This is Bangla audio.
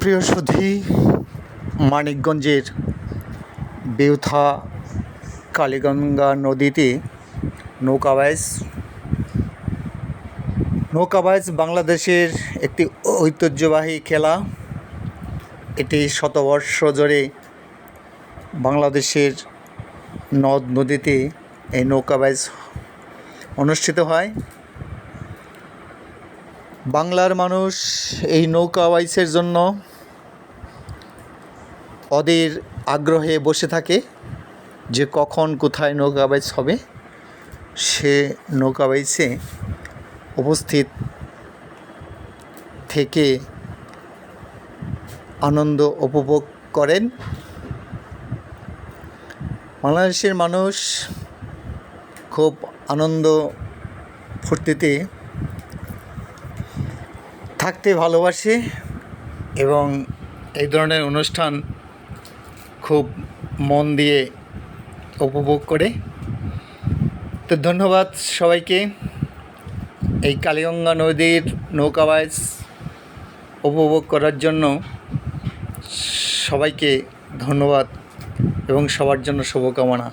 প্রিয় সুধী, মানিকগঞ্জের বেউথা কালীগঙ্গা নদীতে নৌকা বাইচ নৌকা বাইচ বাংলাদেশের একটি ঐতিহ্যবাহী খেলা। এটি শতবর্ষ ধরে বাংলাদেশের নদ নদীতে এই নৌকা বাইচ অনুষ্ঠিত হয়। বাংলার মানুষ এই নৌকা বাইচের জন্য অধীর আগ্রহে বসে থাকে যে কখন কোথায় নৌকা বাইচ হবে। সে নৌকা বাইচে উপস্থিত থেকে আনন্দ উপভোগ করেন। বাংলাদেশের মানুষ খুব আনন্দ ফুর্তিতে থাকতে ভালোবাসি এবং এই ধরনের অনুষ্ঠান খুব মন দিয়ে উপভোগ করে। তো ধন্যবাদ সবাইকে। এই কালীগঙ্গা নদীর নৌকা বাইচ উপভোগ করার জন্য সবাইকে ধন্যবাদ এবং সবার জন্য শুভকামনা।